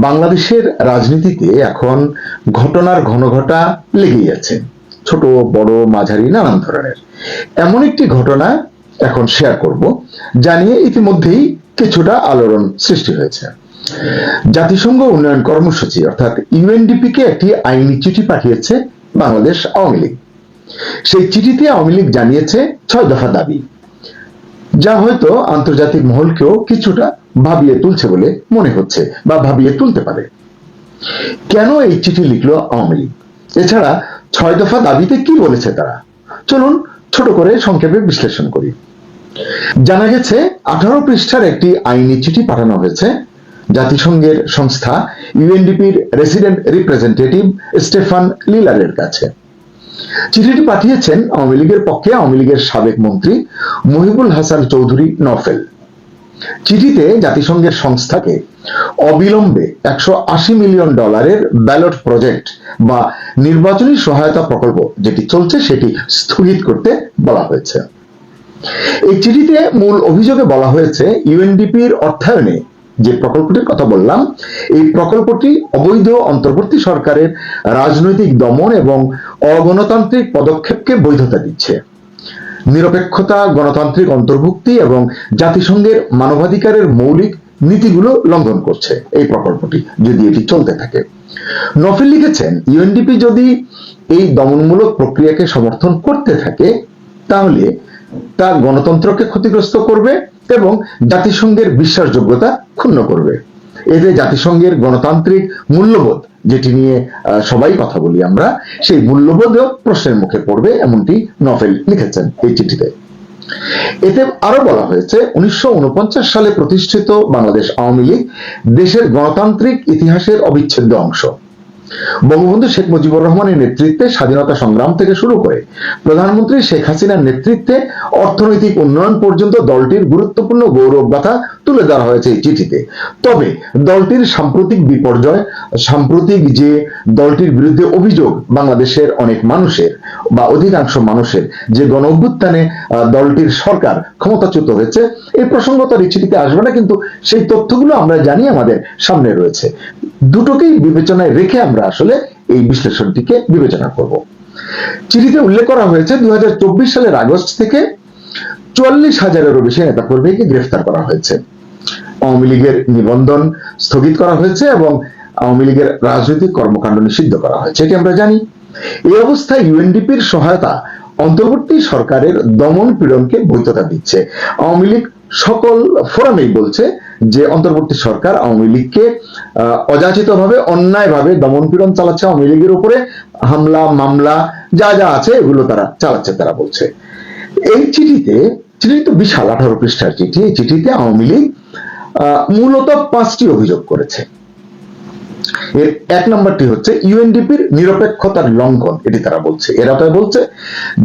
বাংলাদেশের রাজনীতিতে এখন ঘটনার ঘনঘটা লেগেই আছে। ছোট, বড়, মাঝারি, নানান ধরনের। এমন একটি ঘটনা এখন শেয়ার করব জানিয়ে ইতিমধ্যেই কিছুটা আলোড়ন সৃষ্টি হয়েছে। জাতিসংঘ উন্নয়ন কর্মসূচি, অর্থাৎ ইউএনডিপি কে একটি আইনি চিঠি পাঠিয়েছে বাংলাদেশ আওয়ামী লীগ। সেই চিঠিতে আওয়ামী লীগ জানিয়েছে ছয় দফা দাবি। যা হয়তো আন্তর্জাতিক মহলকেও কিছুটা ভাবিয়ে তুলছে বলে মনে হচ্ছে বা ভাবিয়ে তুলতে পারে। কেন এই চিঠি লিখলো আওয়ামী লীগ? এছাড়া ছয় দফা দাবিতে কি বলেছে তারা? চলুন ছোট করে সংক্ষেপে বিশ্লেষণ করি। জানা গেছে, আঠারো পৃষ্ঠার একটি আইনি চিঠি পাঠানো হয়েছে। জাতিসংঘের সংস্থা ইউএনডিপির রেসিডেন্ট রিপ্রেজেন্টেটিভ স্টেফান লিলারের কাছে। চিঠিটি পাঠিয়েছেন আওয়ামী লীগের পক্ষে আওয়ামী লীগের সাবেক মন্ত্রী মহিবুল হাসান চৌধুরী নফেল চিঠিতে জাতিসংঘের সংস্থাকে অবিলম্বে একশো আশি মিলিয়ন ডলারের ব্যালট প্রজেক্ট বা নির্বাচনী সহায়তা প্রকল্প যেটি চলছে সেটি স্থগিত করতে বলা হয়েছে। এই চিঠিতে মূল অভিযোগে বলা হয়েছে, ইউএনডিপির অর্থায়নে যে প্রকল্পটির কথা বললাম, এই প্রকল্পটি অবৈধ অন্তর্বর্তী সরকারের রাজনৈতিক দমন এবং অগণতান্ত্রিক পদক্ষেপকে বৈধতা দিচ্ছে। নিরপেক্ষতা, গণতান্ত্রিক অন্তর্ভুক্তি এবং জাতিসংঘের মানবাধিকারের মৌলিক নীতিগুলো লঙ্ঘন করছে এই প্রকল্পটি, যদি এটি চলতে থাকে। নফিল লিখেছেন, ইউএনডিপি যদি এই দমনমূলক প্রক্রিয়াকে সমর্থন করতে থাকে, তাহলে তা গণতন্ত্রকে ক্ষতিগ্রস্ত করবে এবং জাতিসংঘের বিশ্বাসযোগ্যতা ক্ষুণ্ণ করবে। এতে জাতিসংঘের গণতান্ত্রিক মূল্যবোধ, যেটি নিয়ে সবাই কথা বলি আমরা, সেই মূল্যবোধও প্রশ্নের মুখে পড়বে, এমনটি নভেল লিখেছেন এই চিঠিতে। এতে আরও বলা হয়েছে, উনিশশো উনপঞ্চাশ সালে প্রতিষ্ঠিত বাংলাদেশ আওয়ামী লীগ দেশের গণতান্ত্রিক ইতিহাসের অবিচ্ছেদ্য অংশ। বঙ্গবন্ধু শেখ মুজিবুর রহমানের নেতৃত্বে স্বাধীনতা সংগ্রাম থেকে শুরু করে প্রধানমন্ত্রী শেখ হাসিনার নেতৃত্বে অর্থনৈতিক উন্নয়ন পর্যন্ত দলটির গুরুত্বপূর্ণ গৌরব গাথা তুলে ধরা হয়েছে এই চিঠিতে। তবে দলটির সাম্প্রতিক বিপর্যয়, সাম্প্রতিক যে দলটির বিরুদ্ধে অভিযোগ বাংলাদেশের অনেক মানুষের বা অধিকাংশ মানুষের যে গণ অভ্যুত্থানে দলটির সরকার ক্ষমতাচ্যুত হয়েছে, এই প্রসঙ্গ তার এই চিঠিতে আসবে না, কিন্তু সেই তথ্যগুলো আমরা জানি আমাদের সামনে রয়েছে। দুটোকেই বিবেচনায় রেখে আমরা আসলে এই বিশ্লেষণটিকে বিবেচনা করব। চিঠিতে উল্লেখ করা হয়েছে দুই হাজার চব্বিশ সালের আগস্ট থেকে চুয়াল্লিশ হাজারেরও বেশি নেতাকর্মীকে গ্রেফতার করা হয়েছে। আওয়ামী লীগের নিবন্ধন স্থগিত করা হয়েছে এবং আওয়ামী লীগের রাজনৈতিক কর্মকাণ্ড নিষিদ্ধ করা হয়েছে এটি আমরা জানি। এই অবস্থায় ইউএনডিপির সহায়তা অন্তর্বর্তী সরকারের দমন পীড়নকে বৈধতা দিচ্ছে। আওয়ামী লীগ সকল ফোরামেই বলছে যে অন্তর্বর্তী সরকার আওয়ামী লীগকে অযাচিতভাবে, অন্যায়ভাবে দমন পীড়ন চালাচ্ছে আওয়ামী লীগের উপরে। হামলা, মামলা, যা যা আছে, এগুলো তারা চালাচ্ছে, তারা বলছে। এই চিঠিতে চিঠি তো বিশাল আঠারো পৃষ্ঠার চিঠি, এই চিঠিতে আওয়ামী লীগ মূলত পাঁচটি অভিযোগ করেছে। এর এক নম্বরটি হচ্ছে ইউএনডিপির নিরপেক্ষতার লঙ্ঘন, এটি তারা বলছে। এরা তাই বলছে,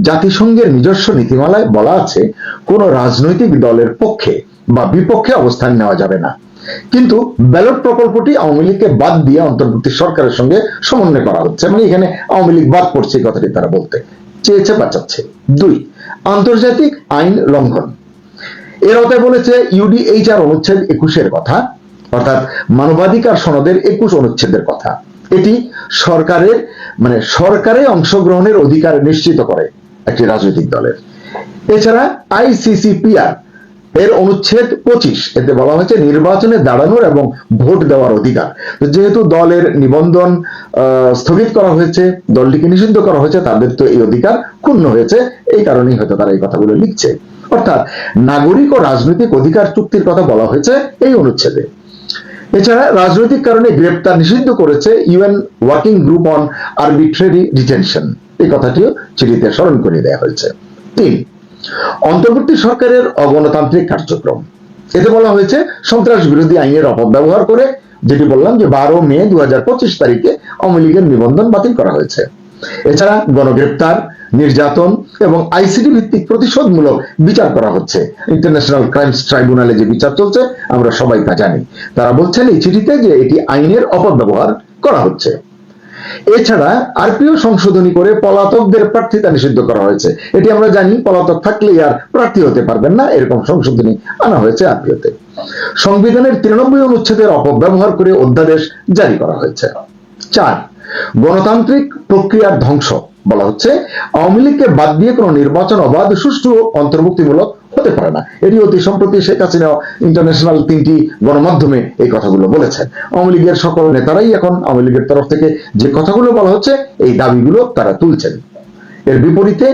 জাতিসংঘের নিজস্ব নীতিমালায় বলা আছে, কোন রাজনৈতিক দলের পক্ষে বা বিপক্ষে অবস্থান নেওয়া যাবে না। কিন্তু ব্যালট প্রকল্পটি আওয়ামী লীগকে বাদ দিয়ে অন্তর্বর্তী সরকারের সঙ্গে সমন্বয় করা হচ্ছে। মানে এখানে আওয়ামী লীগ বাদ পড়ছে কথাটি তারা বলতে। চেয়েছে বা চাচ্ছে। দুই, আন্তর্জাতিক আইন লঙ্ঘন। এর আওতায় বলেছে ইউডিএইচআর অনুচ্ছেদ একুশের কথা, অর্থাৎ মানবাধিকার সনদের একুশ অনুচ্ছেদের কথা। এটি সরকারের মানে সরকারে অংশগ্রহণের অধিকার নিশ্চিত করে একটি রাজনৈতিক দলের। এছাড়া আইসিসিপিআর এর অনুচ্ছেদ পঁচিশ, এতে বলা হয়েছে নির্বাচনে দাঁড়ানোর এবং ভোট দেওয়ার অধিকার। যেহেতু দলের নিবন্ধন স্থগিত করা হয়েছে, দলটিকে নিষিদ্ধ করা হয়েছে, তাদের তো এই অধিকার ক্ষুণ্ণ হয়েছে, এই কারণেই হয়তো তারা এই কথাগুলো লিখছে। অর্থাৎ নাগরিক ও রাজনৈতিক অধিকার চুক্তির কথা বলা হয়েছে এই অনুচ্ছেদে। এছাড়া রাজনৈতিক কারণে গ্রেপ্তার নিষিদ্ধ করেছে UN working group on arbitrary detention. এই কথাটিও চিঠিতে স্মরণ করিয়ে দেওয়া হয়েছে। তিন, অন্তর্বর্তী সরকারের অগণতান্ত্রিক কার্যক্রম। এতে বলা হয়েছে সন্ত্রাস বিরোধী আইনের অপব্যবহার করে, যেটি বললাম যে বারো মে দু হাজার পঁচিশ তারিখে আওয়ামী লীগের নিবন্ধন বাতিল করা হয়েছে। এছাড়া গণগ্রেপ্তার নির্যাতন এবং আইসিডি ভিত্তিক প্রতিশোধমূলক বিচার করা হচ্ছে। ইন্টারন্যাশনাল ক্রাইমস ট্রাইব্যুনালে যে বিচার চলছে, আমরা সবাই তা জানি। তারা বলছেন এই চিঠিতে যে এটি আইনের অপব্যবহার করা হচ্ছে। এছাড়া আরপিও সংশোধনী করে পলাতকদের প্রার্থিতা নিষিদ্ধ করা হয়েছে। এটি আমরা জানি, পলাতক থাকলেই আর প্রার্থী হতে পারবেন না, এরকম সংশোধনী আনা হয়েছে আরপিওতে। সংবিধানের তিরানব্বই অনুচ্ছেদের অপব্যবহার করে অধ্যাদেশ জারি করা হয়েছে। চার, গণতান্ত্রিক প্রক্রিয়ার ধ্বংস। বলা হচ্ছে, আওয়ামী লীগকে বাদ দিয়ে কোনো নির্বাচন অবাধ, সুষ্ঠু, অন্তর্ভুক্তিমূলক হতে পারে না। এটি অতি সম্প্রতি শেখ হাসিনা ইন্টারন্যাশনাল তিনটি গণমাধ্যমে এই কথাগুলো বলেছেন। আওয়ামী লীগের সকল নেতারাই এখন আওয়ামী লীগের তরফ থেকে যে কথাগুলো বলা হচ্ছে, এই দাবিগুলো তারা তুলছেন। এর বিপরীতে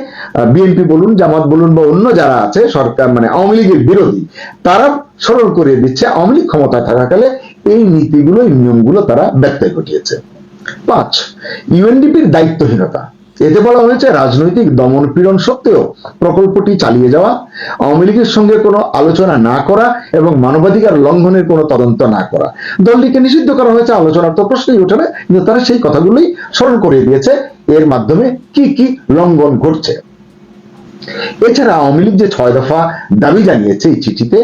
বিএনপি বলুন, জামাত বলুন বা অন্য যারা আছে, সরকার মানে আওয়ামী লীগের বিরোধী, তারা স্মরণ করে দিচ্ছে আওয়ামী লীগ ক্ষমতায় থাকাকালে এই নীতিগুলো, এই নিয়মগুলো তারা ব্যত্যয় ঘটিয়েছে। পাঁচ, ইউএনডিপির দায়িত্বহীনতা। এতে বলা হয়েছে, রাজনৈতিক দমন পীড়ন সত্ত্বেও প্রকল্পটি চালিয়ে যাওয়া, আওয়ামী লীগের সঙ্গে কোনো আলোচনা না করা এবং মানবাধিকার লঙ্ঘনের কোনো তদন্ত না করা। দলটিকে নিষিদ্ধ করা হয়েছে, আলোচনার তো প্রশ্নই ওঠে না, কিন্তু তারা সেই কথাগুলোই স্মরণ করিয়ে দিয়েছে। এর মাধ্যমে কি কি লঙ্ঘন ঘটছে? এছাড়া আওয়ামী লীগ যে ছয় দফা দাবি জানিয়েছে এই চিঠিতে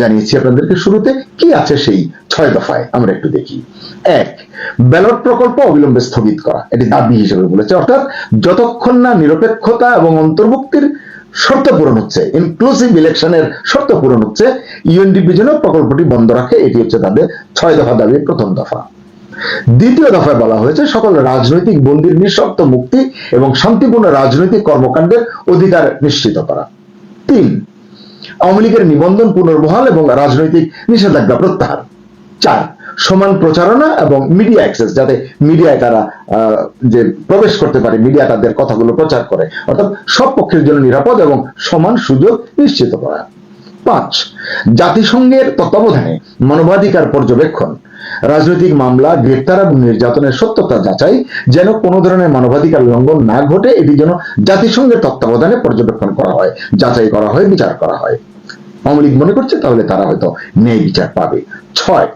জানিয়েছি আপনাদেরকে শুরুতে, কি আছে সেই ছয় দফায়? আমরা একটু দেখি। এক, ব্যালট প্রকল্প অবিলম্বে স্থগিত করা। এটি দাবি হিসেবে বলেছে। অর্থাৎ যতক্ষণ না নিরপেক্ষতা এবং অন্তর্ভুক্তির শর্ত পূরণ হচ্ছে ইনক্লুসিভ ইলেকশনের শর্ত পূরণ হচ্ছে ইউএনডিপি যেন প্রকল্পটি বন্ধ রাখে, এটি হচ্ছে তাদের ছয় দফা দাবির প্রথম দফা। দ্বিতীয় দফায় বলা হয়েছে, সকল রাজনৈতিক বন্দির নিঃশর্ত মুক্তি এবং শান্তিপূর্ণ রাজনৈতিক কর্মকাণ্ডের অধিকার নিশ্চিত করা। তিন, আওয়ামী লীগের নিবন্ধন পুনর্বহাল এবং রাজনৈতিক নিষেধাজ্ঞা প্রত্যাহার। চার, সমান প্রচারণা এবং মিডিয়া অ্যাক্সেস যাতে মিডিয়ায় তারা যে প্রবেশ করতে পারে মিডিয়া তাদের কথাগুলো প্রচার করে। অর্থাৎ সব পক্ষের জন্য নিরাপদ এবং সমান সুযোগ নিশ্চিত করা। পাঁচ, জাতিসংঘের তত্ত্বাবধানে মানবাধিকার পর্যবেক্ষণ। রাজনৈতিক মামলা, গ্রেপ্তার এবং নির্যাতনের সত্যতা যাচাই যেন কোনো ধরনের মানবাধিকার লঙ্ঘন না ঘটে, এটি যেন জাতিসংঘের তত্ত্বাবধানে পর্যবেক্ষণ করা হয়, যাচাই করা হয়, বিচার করা হয়। আওয়ামী লীগ মনে করছে তাহলে তারা হয়তো ন্যায় বিচার পাবে। ছয়,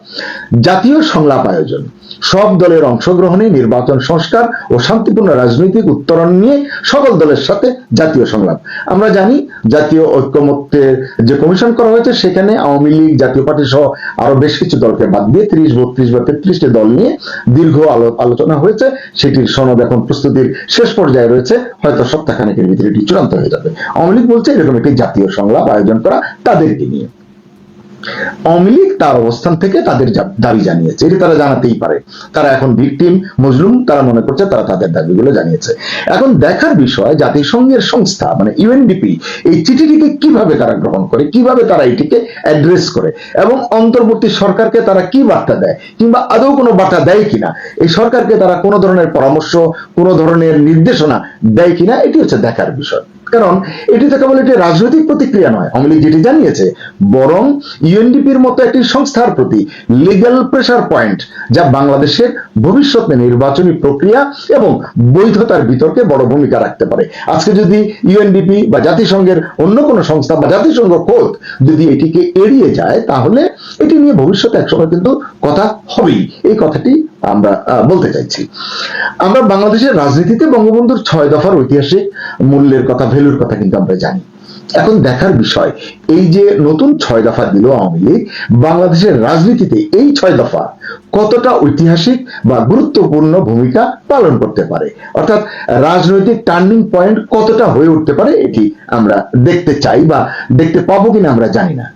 জাতীয় সংলাপ আয়োজন। সব দলের অংশগ্রহণে নির্বাচন সংস্কার ও শান্তিপূর্ণ রাজনৈতিক উত্তরণ নিয়ে সকল দলের সাথে জাতীয় সংলাপ। আমরা জানি জাতীয় ঐক্যমত্যের যে কমিশন করা হয়েছে, সেখানে আওয়ামী লীগ, জাতীয় পার্টি সহ আরও বেশ কিছু দলকে বাদ দিয়ে ত্রিশ, বত্রিশ বা তেত্রিশটি দল নিয়ে দীর্ঘ আলো- আলোচনা হয়েছে। সেটির সনদ এখন প্রস্তুতির শেষ পর্যায়ে রয়েছে। হয়তো সপ্তাহখানেকের ভিতরে এটি চূড়ান্ত হয়ে যাবে। আওয়ামী লীগ বলছে, এরকম একটি জাতীয় সংলাপ আয়োজন করা তাদেরকে নিয়ে। আওয়ামী লীগ তার অবস্থান থেকে তাদের দাবি জানিয়েছে। এটি তারা জানাতেই পারে। তারা এখন ভিকটিম, মজলুম, তারা মনে করছে তারা তাদের দাবিগুলো জানিয়েছে। এখন দেখার বিষয়, জাতিসংঘের সংস্থা মানে ইউএনডিপি, এই চিঠিটিকে কীভাবে তারা গ্রহণ করে, কীভাবে তারা এটিকে অ্যাড্রেস করে, এবং অন্তর্বর্তী সরকারকে তারা কি বার্তা দেয়, কিংবা আদৌ কোনো বার্তা দেয় কিনা, এই সরকারকে তারা কোনো ধরনের পরামর্শ, কোনো ধরনের নির্দেশনা দেয় কিনা, এটি হচ্ছে দেখার বিষয়। কারণ এটি তো কেবল একটি রাজনৈতিক প্রতিক্রিয়া নয়। আওয়ামী লীগ যেটি জানিয়েছে, বরং ইউএনডিপির মতো একটি সংস্থার প্রতি লিগ্যাল প্রেসার পয়েন্ট যা বাংলাদেশের ভবিষ্যৎ নির্বাচনী প্রক্রিয়া এবং বৈধতার বিতর্কে বড় ভূমিকা রাখতে পারে। আজকে যদি ইউএনডিপি বা জাতিসংঘের অন্য কোনো সংস্থা বা জাতিসংঘ খোদ যদি এটিকে এড়িয়ে যায়, তাহলে এটি নিয়ে ভবিষ্যতে একসময় কিন্তু কথা হবেই। এই কথাটি আমরা বলতে চাইছি। আমরা বাংলাদেশের রাজনীতিতে বঙ্গবন্ধুর ছয় দফার ঐতিহাসিক মূল্যের কথা, ভ্যালুর কথা কিন্তু আমরা জানি। এখন দেখার বিষয়, এই যে নতুন ছয় দফা দিল আওয়ামী লীগ, বাংলাদেশের রাজনীতিতে এই ছয় দফা কতটা ঐতিহাসিক বা গুরুত্বপূর্ণ ভূমিকা পালন করতে পারে? অর্থাৎ রাজনৈতিক টার্নিং পয়েন্ট কতটা হয়ে উঠতে পারে, এটি আমরা দেখতে চাই বা দেখতে পাবো কিনা আমরা জানি না।